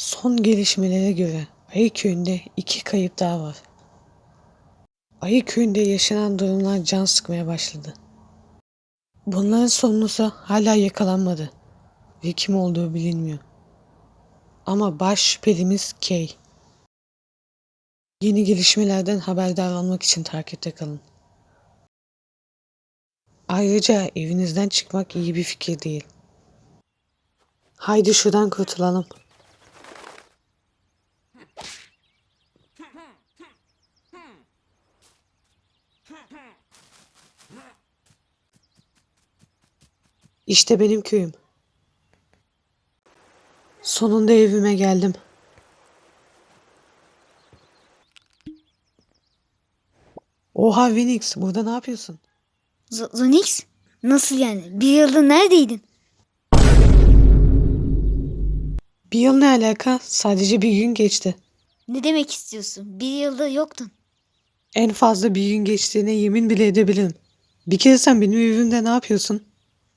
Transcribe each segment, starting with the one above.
Son gelişmelere göre Ayı Köyü'nde iki kayıp daha var. Ayı Köyü'nde yaşanan durumlar can sıkmaya başladı. Bunların sorumlusu hala yakalanmadı ve kim olduğu bilinmiyor. Ama baş şüphelimiz Kay. Yeni gelişmelerden haberdar olmak için takipte kalın. Ayrıca evinizden çıkmak iyi bir fikir değil. Haydi şuradan kurtulalım. İşte benim köyüm. Sonunda evime geldim. Oha Phoenix, burada ne yapıyorsun? Z- Zonix? Nasıl yani? Bir yılda neredeydin? Bir yıl ne alaka? Sadece bir gün geçti. Ne demek istiyorsun? Bir yılda yoktun. En fazla bir gün geçtiğine yemin bile edebilirim. Bir kere sen benim evimde ne yapıyorsun?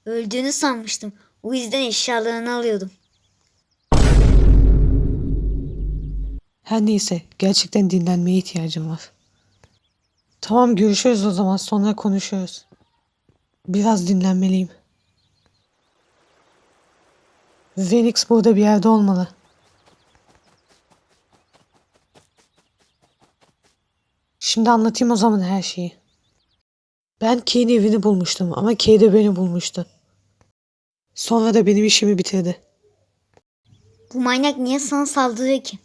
Öldüğünü sanmıştım. O yüzden eşyalarını alıyordum. Her neyse, gerçekten dinlenmeye ihtiyacım var. Tamam görüşürüz o zaman sonra konuşuruz. Biraz dinlenmeliyim. Phoenix burada bir yerde olmalı. Şimdi anlatayım o zaman her şeyi. Ben Kay'in evini bulmuştum ama Kay de beni bulmuştu. Sonra da benim işimi bitirdi. Bu manyak niye sana saldırıyor ki?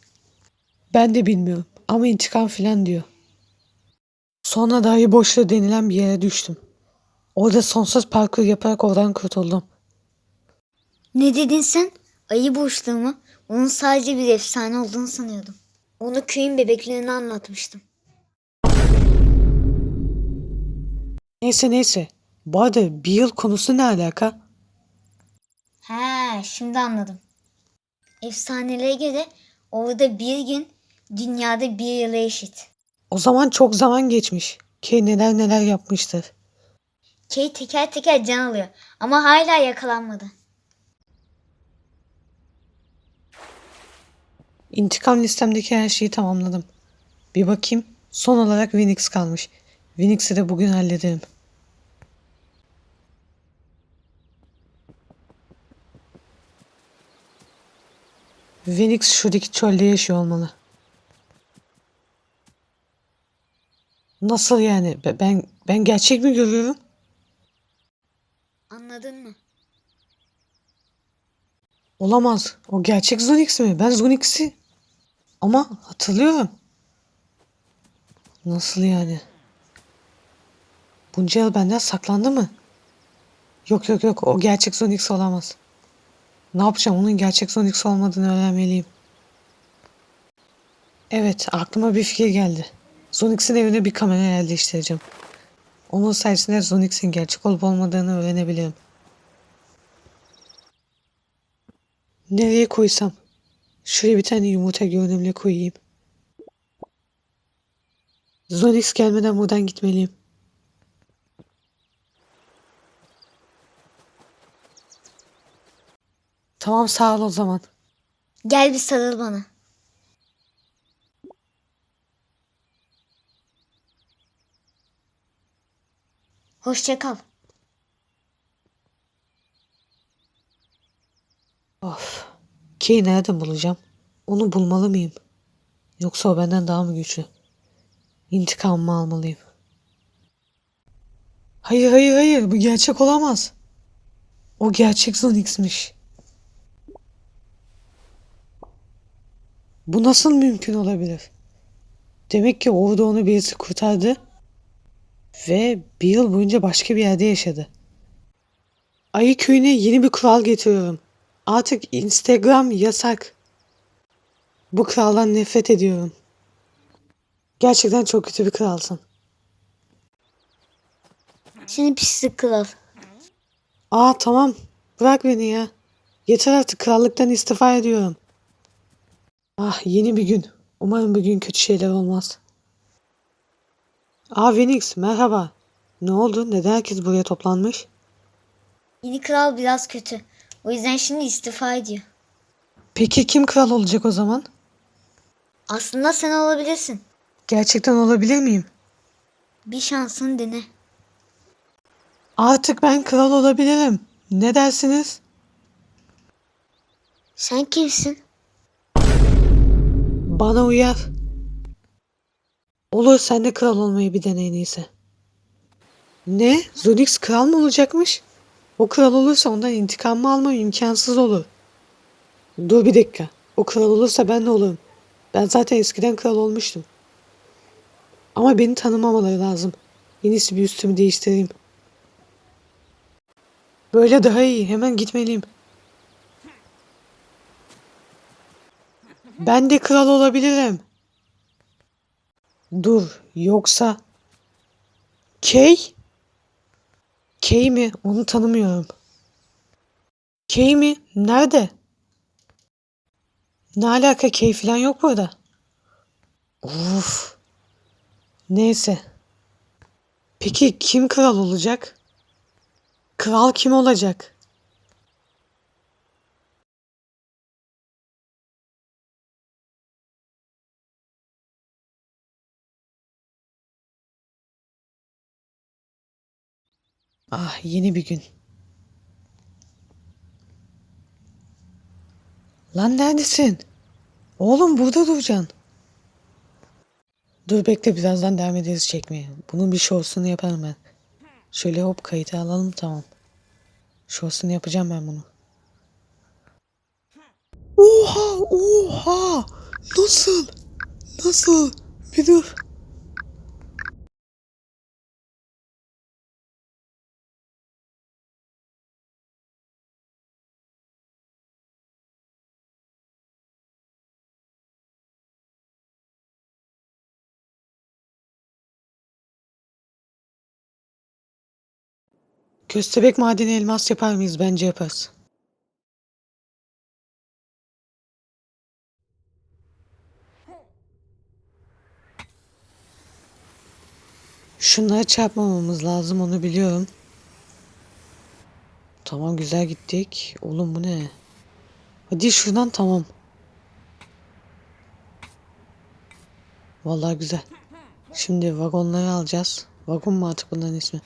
Ben de bilmiyorum ama intikam filan diyor. Sonra da ayı boşluğu denilen bir yere düştüm. Orada sonsuz parkur yaparak oradan kurtuldum. Ne dedin sen? Ayı boşluğu mu? Onun sadece bir efsane olduğunu sanıyordum. Onu köyün bebeklerine anlatmıştım. Neyse neyse. Bu arada bir yıl konusu ne alaka? He, şimdi anladım. Efsanelere göre orada bir gün dünyada bir yıla eşit. O zaman çok zaman geçmiş. Kay neler neler yapmıştır. Kate teker teker can alıyor ama hala yakalanmadı. İntikam listemdeki her şeyi tamamladım. Bir bakayım. Son olarak Phoenix kalmış. Phoenix'i de bugün hallederim. Phoenix şuradaki çölde yaşıyor olmalı. Nasıl yani? Be- Ben ben gerçek mi görüyorum? Anladın mı? Olamaz. O gerçek Zonix mi? Ben Zonix'i ama hatırlıyorum. Nasıl yani? Bunca yıl benden saklandı mı? Yok yok yok o gerçek Zonix olamaz. Ne yapacağım onun gerçek Zonix olmadığını öğrenmeliyim. Evet aklıma bir fikir geldi. Zonix'in evine bir kamera yerleştireceğim. Onun sayesinde Zonix'in gerçek olup olmadığını öğrenebilirim. Nereye koysam? Şuraya bir tane yumurta görünümlü koyayım. Zonix gelmeden buradan gitmeliyim. Tamam sağ ol o zaman. Gel bir sarıl bana. Hoşça kal. Of. Kay'i nereden bulacağım? Onu bulmalı mıyım? Yoksa o benden daha mı güçlü? İntikamımı almalıyım. Hayır hayır hayır bu gerçek olamaz. O gerçek Zonix'miş. Bu nasıl mümkün olabilir? Demek ki orada onu birisi kurtardı ve bir yıl boyunca başka bir yerde yaşadı. Ayı köyüne yeni bir kural getiriyorum. Artık Instagram yasak. Bu kraldan nefret ediyorum. Gerçekten çok kötü bir kralsın. Seni pislik kral. Aa tamam. Bırak beni ya. Yeter artık krallıktan istifa ediyorum. Ah yeni bir gün. Umarım bugün kötü şeyler olmaz. Aa Phoenix merhaba. Ne oldu? Neden herkes buraya toplanmış? Yeni kral biraz kötü. O yüzden şimdi istifa ediyor. Peki kim kral olacak o zaman? Aslında sen olabilirsin. Gerçekten olabilir miyim? Bir şansın dene. Artık ben kral olabilirim. Ne dersiniz? Sen kimsin? Bana uyar. Olur sen de kral olmayı bir dene en iyisi. Ne? Zonix kral mı olacakmış? O kral olursa ondan intikam mı almam imkansız olur. Dur bir dakika. O kral olursa ben de olurum. Ben zaten eskiden kral olmuştum. Ama beni tanımamaları lazım. En iyisi bir üstümü değiştireyim. Böyle daha iyi. Hemen gitmeliyim. Ben de kral olabilirim. Dur, yoksa Kay? Kay mi? Onu tanımıyorum. Kay mi? Nerede? Ne alaka Kay falan yok burada. Of. Neyse. Peki kim kral olacak? Kral kim olacak? Ah yeni bir gün. Lan neredesin? Oğlum burada duracaksın. Dur bekle birazdan devam ederiz çekmeye. Bunun bir şovsunu yaparım ben. Şöyle hop kayıtı alalım tamam. Şovsunu yapacağım ben bunu. Oha oha nasıl nasıl bir dur. Köstebek madeni elmas yapar mıyız? Bence yaparız. Şunlara çarpmamamız lazım onu biliyorum. Tamam güzel gittik. Oğlum bu ne? Hadi şuradan tamam. Vallahi güzel. Şimdi vagonları alacağız. Vagon mu artık bunların ismi?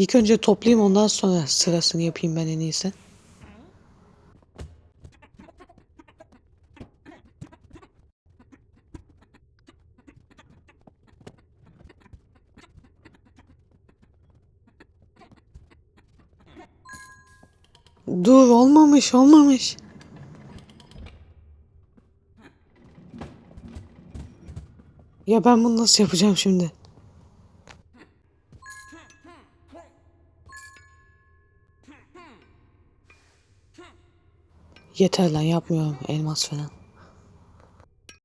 İlk önce toplayayım ondan sonra sırasını yapayım ben en iyisi. Dur olmamış olmamış. Ya ben bunu nasıl yapacağım şimdi? Yeter lan yapmıyorum elmas falan.